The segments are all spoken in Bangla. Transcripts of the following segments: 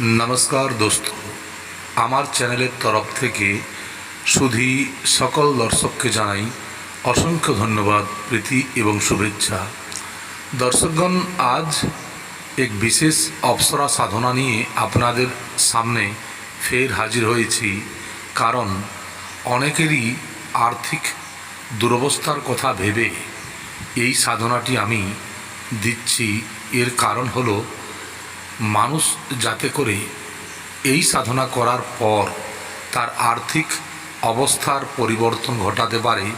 নমস্কার দোস্ত। আমার চ্যানেলের তরফ থেকে শুধু সকল দর্শককে জানাই অসংখ্য ধন্যবাদ, প্রীতি এবং শুভেচ্ছা। দর্শকগণ, আজ এক বিশেষ অপ্সরা সাধনা নিয়ে আপনাদের সামনে ফের হাজির হয়েছি। কারণ অনেকেরই আর্থিক দুরবস্থার কথা ভেবে এই সাধনাটি আমি দিচ্ছি। এর কারণ হলো মানুষ যাতে করে এই সাধনা করার পর তার আর্থিক অবস্থার পরিবর্তন ঘটাতে পারে,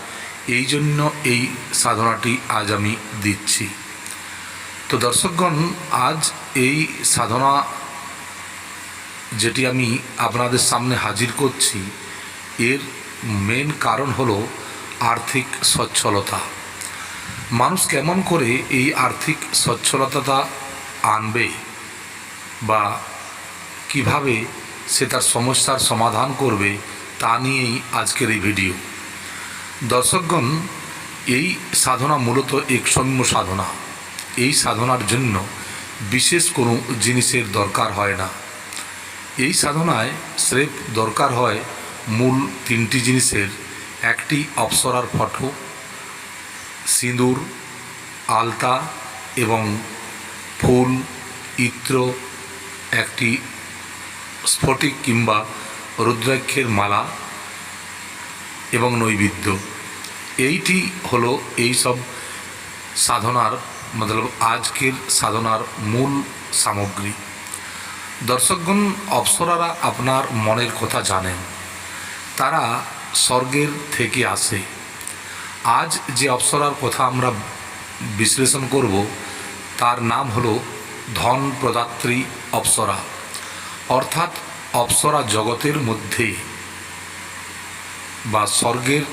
এই জন্য এই সাধনাটি আজ আমি দিচ্ছি। তো দর্শকগণ, আজ এই সাধনা যেটি আমি আপনাদের সামনে হাজির করছি, এর মেন কারণ হলো আর্থিক সচ্ছলতা। মানুষ কেমন করে এই আর্থিক সচ্ছলতাটা আনবে? বা কীভাবে সে তার সমস্যার সমাধান করবে তা নিয়েই আজকের এই ভিডিও। দর্শকগণ, এই সাধনা মূলত একসম্য সাধনা। এই সাধনার জন্য বিশেষ কোনো জিনিসের দরকার হয় না। এই সাধনায় স্রেফ দরকার হয় মূল তিনটি জিনিসের। একটি অপ্সরার ফটো, সিঁদুর, আলতা এবং ফুল, ইত্র একটি স্ফটিক কিংবা রুদ্রাক্ষের মালা এবং নৈবেদ্য। এইটি হলো এই সব সাধনার, মতলব আজকের সাধনার মূল সামগ্রী। দর্শকগণ, অপ্সরারা আপনার মনের কথা জানেন। তারা স্বর্গের থেকে আসে। আজ যে অপ্সরার কথা আমরা বিশ্লেষণ করব, তার নাম হলো ধন প্রদাত্রী অপ্সরা। অর্থাৎ অপ্সরা জগতের মধ্যে বা স্বর্গের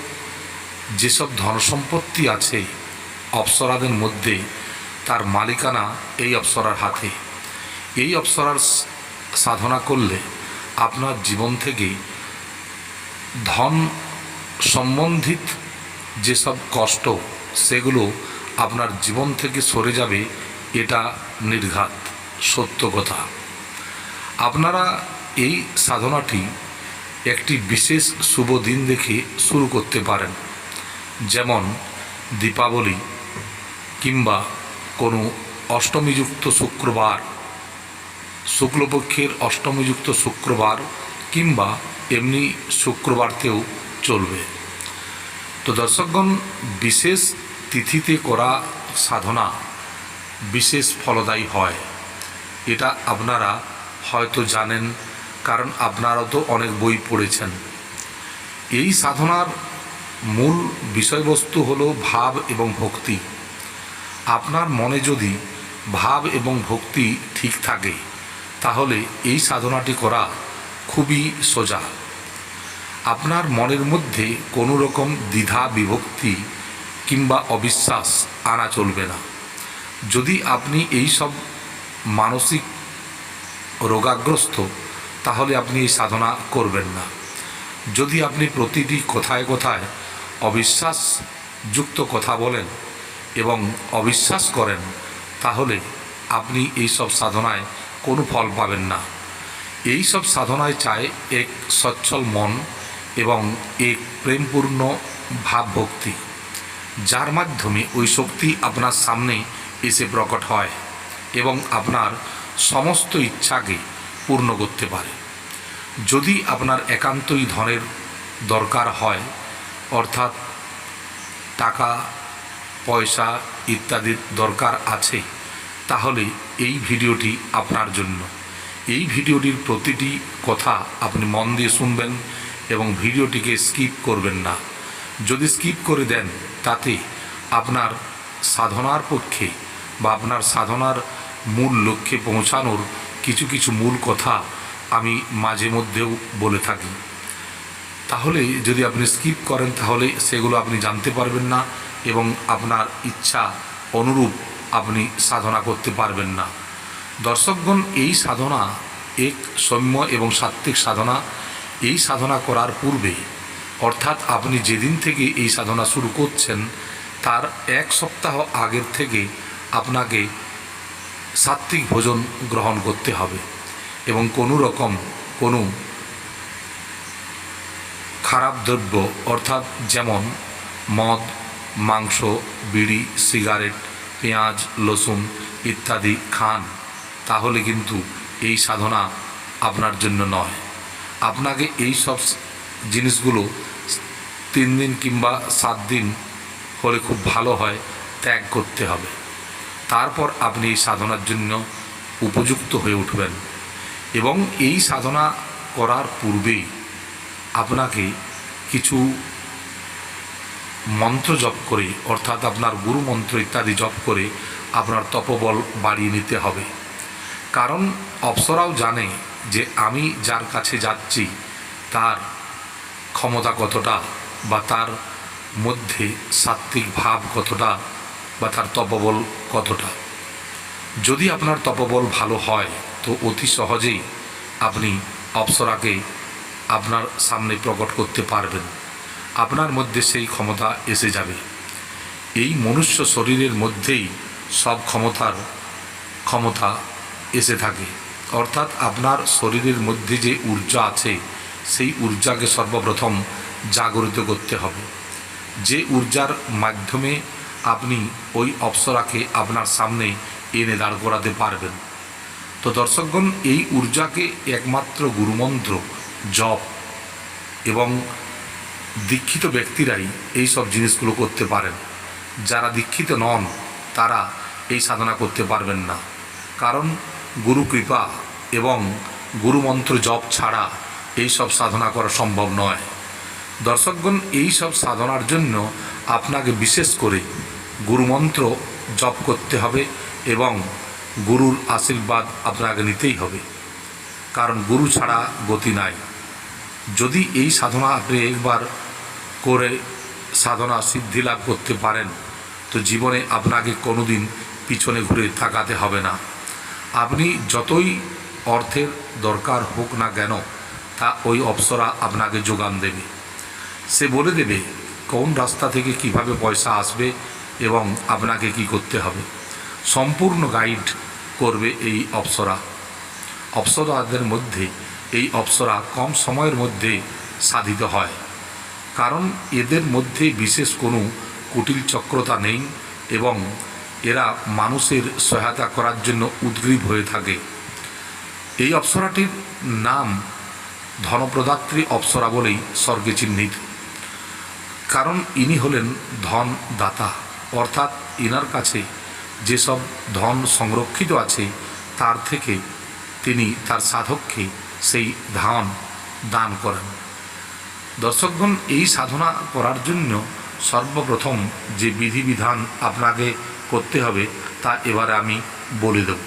যেসব ধন সম্পত্তি আছে অপ্সরাদের মধ্যে, তার মালিকানা এই অপ্সরার হাতে। এই অপ্সরার সাধনা করলে আপনার জীবন থেকে ধন সম্বন্ধিত যেসব কষ্ট, সেগুলো আপনার জীবন থেকে সরে যাবে, এটা নির্ঘাত, সত্য কথা। আপনারা এই সাধনাটি একটি বিশেষ শুভ দিন দেখে শুরু করতে পারেন। যেমন দীপাবলি কিংবা কোনো অষ্টমীযুক্ত শুক্রবার, শুক্লপক্ষের অষ্টমীযুক্ত শুক্রবার কিংবা এমনি শুক্রবারতেও চলবে। তো দর্শকগণ, বিশেষ তিথিতে করা সাধনা বিশেষ ফলদায়ী হয়। এটা আপনারা হয়তো জানেন, কারণ আপনারাও তো অনেক বই পড়েছেন। এই সাধনার মূল বিষয়বস্তু হলো ভাব এবং ভক্তি। আপনার মনে যদি ভাব এবং ভক্তি ঠিক থাকে, তাহলে এই সাধনাটি করা খুবই সোজা। আপনার মনের মধ্যে কোনো রকম দ্বিধা, বিভক্তি কিংবা অবিশ্বাস আনা চলবে না। যদি আপনি এই সব মানসিক রোগাগ্রস্ত, তাহলে আপনি এই সাধনা করবেন না। যদি আপনি প্রতিটি কথায় কথায় অবিশ্বাসযুক্ত কথা বলেন এবং অবিশ্বাস করেন, তাহলে আপনি এই সব সাধনায় কোনো ফল পাবেন না। এই সব সাধনায় চায় এক সচ্ছল মন এবং এক প্রেমপূর্ণ ভাবভক্তি, যার মাধ্যমে ওই শক্তি আপনার সামনে এসে প্রকট হয় এবং আপনার সমস্ত ইচ্ছাকে পূর্ণ করতে পারে। যদি আপনার একান্তই ধনের দরকার হয়, অর্থাৎ টাকা, পয়সা ইত্যাদির দরকার আছে, তাহলে এই ভিডিওটি আপনার জন্য। এই ভিডিওটির প্রতিটি কথা আপনি মন দিয়ে শুনবেন এবং ভিডিওটিকে স্কিপ করবেন না। যদি স্কিপ করে দেন, তাতে আপনার সাধনার পক্ষে বা আপনার সাধনার মূল লক্ষ্যে পৌঁছানোর কিছু কিছু মূল কথা আমি মাঝে মধ্যেও বলে থাকি। তাহলে যদি আপনি স্কিপ করেন, তাহলে সেগুলো আপনি জানতে পারবেন না এবং আপনার ইচ্ছা অনুরূপ আপনি সাধনা করতে পারবেন না। দর্শকগণ, এই সাধনা এক সৌম্য এবং সাত্ত্বিক সাধনা। এই সাধনা করার পূর্বে, অর্থাৎ আপনি যেদিন থেকে এই সাধনা শুরু করছেন, তার এক সপ্তাহ আগের থেকে আপনাকে সাত্ত্বিক ভোজন গ্রহণ করতে হবে এবং কোনো রকম কোনো খারাপ দ্রব্য, অর্থাৎ যেমন মদ, মাংস, বিড়ি, সিগারেট, পেঁয়াজ, লসুন ইত্যাদি খান, তাহলে কিন্তু এই সাধনা আপনার জন্য নয়। আপনাকে এই সব জিনিসগুলো তিন দিন কিংবা সাত দিন হলে খুব ভালো হয় ত্যাগ করতে হবে। তারপর আপনি এই সাধনার জন্য উপযুক্ত হয়ে উঠবেন। এবং এই সাধনা করার পূর্বেই আপনাকে কিছু মন্ত্র জপ করে, অর্থাৎ আপনার গুরু মন্ত্র ইত্যাদি জপ করে আপনার তপবল বাড়িয়ে নিতে হবে। কারণ অপ্সরাও জানে যে আমি যার কাছে যাচ্ছি, তার ক্ষমতা কতটা বা তার মধ্যে সাত্ত্বিক ভাব কতটা বা তার তপবল কতটা? যদি আপনার তপবল ভালো হয়, তো অতি সহজেই আপনি অপ্সরাকে আপনার সামনে প্রকট করতে পারবেন। আপনার মধ্যে সেই ক্ষমতা এসে যাবে। এই মনুষ্য শরীরের মধ্যেই সব ক্ষমতার ক্ষমতা এসে থাকে। অর্থাৎ আপনার শরীরের মধ্যে যে ঊর্জা আছে, সেই ঊর্জাকে সর্বপ্রথম জাগরিত করতে হবে। যে ঊর্জার মাধ্যমে আপনি ওই অপ্সরাকে আপনার সামনে এনে দাঁড় করাতে পারবেন। তো দর্শকগণ, এই ঊর্জাকে একমাত্র গুরুমন্ত্র, জপ এবং দীক্ষিত ব্যক্তিরাই এই সব জিনিসগুলো করতে পারেন। যারা দীক্ষিত নন, তারা এই সাধনা করতে পারবেন না। কারণ গুরু কৃপা এবং গুরুমন্ত্র জপ ছাড়া এই সব সাধনা করা সম্ভব নয়। দর্শকগণ, এই সব সাধনার জন্য আপনাকে বিশেষ করে গুরুমন্ত্র জপ করতে হবে এবং গুরুর আশীর্বাদ আপনাকে নিতেই হবে। কারণ গুরু ছাড়া গতি নাই। যদি এই সাধনা আপনি একবার করে সাধনা সিদ্ধি লাভ করতে পারেন, তো জীবনে আপনাকে কোনোদিন পিছনে ঘুরে তাকাতে হবে না। আপনি যতই অর্থের দরকার হোক না কেন, তা ওই অপ্সরা আপনাকে যোগান দেবে। সে বলে দেবে, কোন রাস্তা থেকে কীভাবে পয়সা আসবে এবং আপনাকে কি করতে হবে? সম্পূর্ণ গাইড করবে এই অপ্সরা। অপ্সরাদের মধ্যে এই অপ্সরা কম সময়ের মধ্যে সাধিত হয়। কারণ এদের মধ্যে বিশেষ কোনো কুটিল চক্রতা নেই এবং এরা মানুষের সহায়তা করার জন্য উদ্গ্রীব হয়ে থাকে। এই অপ্সরাটির নাম ধনপ্রদাত্রী অপ্সরা বলেই স্বর্গে চিহ্নিত। কারণ ইনি হলেন ধন দাতা অর্থাৎ ইনার কাছে যেসব ধন সংরক্ষিত আছে, তার থেকে তিনি, তার সাধককে সেই ধন দান করেন। দর্শকগণ, এই সাধনা করার জন্য সর্বপ্রথম যে বিধিবিধান আপনাকে করতে হবে, তা এবারে আমি বলে দেব।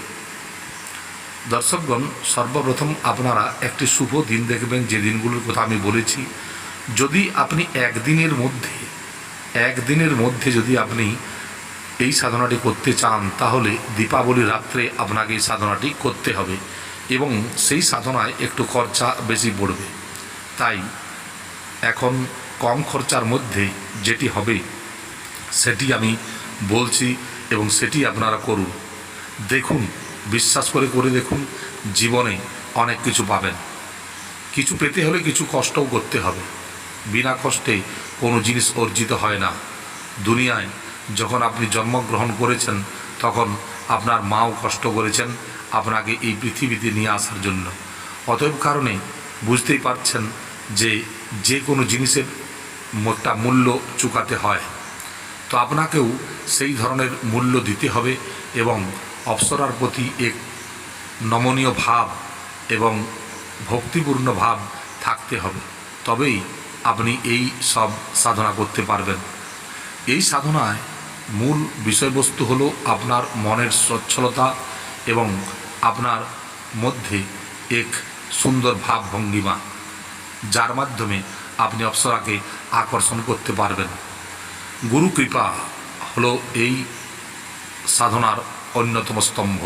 দর্শকগণ, সর্বপ্রথম আপনারা একটি শুভ দিন দেখবেন, যে দিনগুলোর কথা আমি বলেছি। যদি আপনি একদিনের মধ্যে একদিনের মধ্যে যদি আপনি এই সাধনাটি করতে চান, তাহলে দীপাবলি রাত্রে আপনাকে এই সাধনাটি করতে হবে এবং সেই সাধনায় একটু খরচা বেশি পড়বে। তাই এখন কম খরচার মধ্যে যেটি হবে, সেটি আমি বলছি এবং সেটি আপনারা করুন। দেখুন, বিশ্বাস করে করে দেখুন, জীবনে অনেক কিছু পাবেন। কিছু পেতে হলে কিছু কষ্টও করতে হবে। বিনা কষ্টে কোনো জিনিস অর্জিত হয় না। দুনিয়ায় যখন আপনি জন্মগ্রহণ করেছেন, তখন আপনার মাও কষ্ট করেছেন আপনাকে এই পৃথিবীতে নিয়ে আসার জন্য। অতএব কারণে বুঝতেই পারছেন যে যে কোনো জিনিসের একটা মূল্য চুকাতে হয়। তো আপনাকেও সেই ধরনের মূল্য দিতে হবে এবং অপ্সরার প্রতি এক নমনীয় ভাব এবং ভক্তিপূর্ণ ভাব থাকতে হবে। তবেই আপনি এই সব সাধনা করতে পারবেন। এই সাধনায় মূল বিষয়বস্তু হলো আপনার মনের সচ্ছলতা এবং আপনার মধ্যে এক সুন্দর ভাব ভঙ্গিমা, যার মাধ্যমে আপনি অপ্সরাকে আকর্ষণ করতে পারবেন। গুরু কৃপা হলো এই সাধনার অন্যতম স্তম্ভ।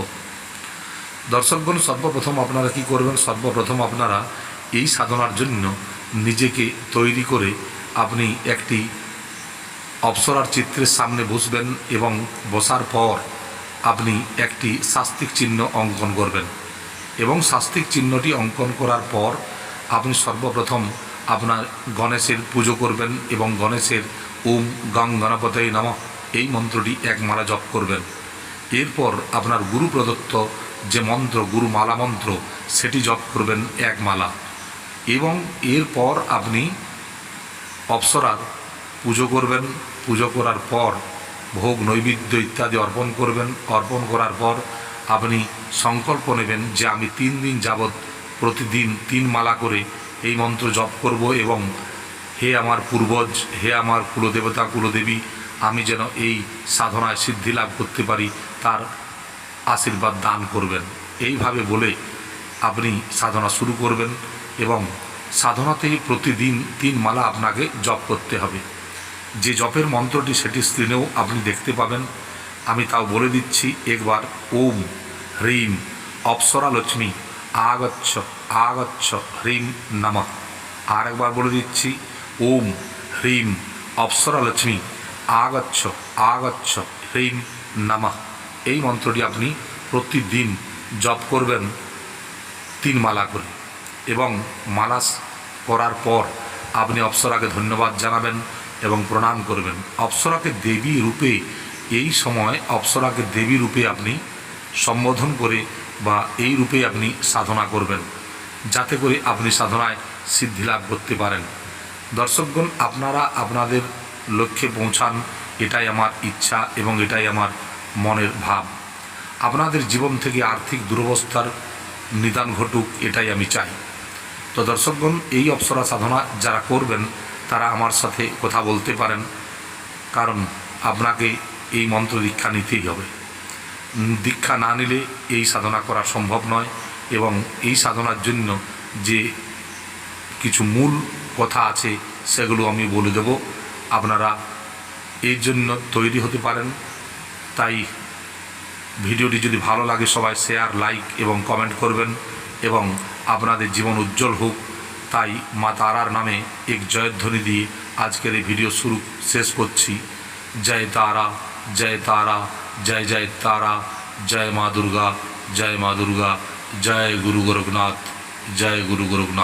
দর্শকগণ, সর্বপ্রথম আপনারা কি করবেন? সর্বপ্রথম আপনারা এই সাধনার জন্য নিজেকে তৈরি করে আপনি একটি অপ্সরার চিত্রের সামনে বসবেন এবং বসার পর আপনি একটি শাস্তিক চিহ্ন অঙ্কন করবেন। এবং শাস্তিক চিহ্নটি অঙ্কন করার পর আপনি সর্বপ্রথম আপনার গণেশের পুজো করবেন এবং গণেশের ওম গং গণপতয়ে নম এই মন্ত্রটি এক মালা জপ করবেন। এরপর আপনার গুরু প্রদত্ত যে মন্ত্র গুরু মালা মন্ত্র, সেটি জপ করবেন এক মালা। এবং এরপর আপনি অপ্সরার পুজো করবেন, পুজো করার পর ভোগ, নৈবেদ্য ইত্যাদি অর্পণ করবেন। অর্পণ করার পর আপনি সংকল্প নেবেন যে আমি তিন দিন যাবৎ প্রতিদিন তিন মালা করে এই মন্ত্র জপ করব এবং হে আমার পূর্বজ, হে আমার কুলদেবতা, কুলদেবী, আমি যেন এই সাধনায় সিদ্ধি লাভ করতে পারি, তার আশীর্বাদ দান করবেন। এইভাবে বলে আপনি সাধনা শুরু করবেন। এবং সাধনাতেই প্রতিদিন তিন মালা আপনাকে জপ করতে হবে। যে জপের মন্ত্রটি সেটি স্ক্রিনেও আপনি দেখতে পাবেন। আমি তাও বলে দিচ্ছি, একবার ওম হ্রিম অপ্সরা লক্ষ্মী আগচ্ছ আগচ্ছ হ্রিম নমঃ। আর একবার বলে দিচ্ছি, ওম হ্রিম অপ্সরা লক্ষ্মী আগচ্ছ আগচ্ছ হ্রিম নমঃ। এই মন্ত্রটি আপনি প্রতিদিন জপ করবেন তিন মালা করে। এবং মালাস করার পর আপনি অপ্সরাকে ধন্যবাদ জানাবেন এবং প্রণাম করবেন। অপ্সরাকে দেবী রূপে এই সময় অপ্সরাকে দেবী রূপে আপনি সম্বোধন করে বা এই রূপে আপনি সাধনা করবেন, যাতে করে আপনি সাধনায় সিদ্ধি লাভ করতে পারেন। দর্শকগণ, আপনারা আপনাদের লক্ষ্যে পৌঁছান, এটাই আমার ইচ্ছা এবং এটাই আমার মনের ভাব। আপনাদের জীবন থেকে আর্থিক দুরবস্থার নিদান ঘটুক, এটাই আমি চাই। তো দর্শকগণ, এই অপ্সরা সাধনা যারা করবেন, তারা আমার সাথে কথা বলতে পারেন, কারণ আপনাকে এই মন্ত্র দীক্ষা নিতেই হবে। দীক্ষা না নিলে এই সাধনা করা সম্ভব নয় এবং এই সাধনার জন্য যে কিছু মূল কথা আছে, সেগুলো আমি বলে দেব। আপনারা এর জন্য তৈরি হতে পারেন। তাই ভিডিওটি যদি ভালো লাগে, সবাই শেয়ার, লাইক এবং কমেন্ট করবেন। এবং আপনাদের জীবন উজ্জ্বল হোক। তাই মা তারার নামে এক জয়ধ্বনি দিয়ে আজকের এই ভিডিও শুরু শেষ করছি। জয় তারা জয় তারা, জয় জয় তারা, জয় মা দুর্গা, জয় মা দুর্গা, জয় গুরু গোরখনাথ, জয় গুরু গোরখনাথ।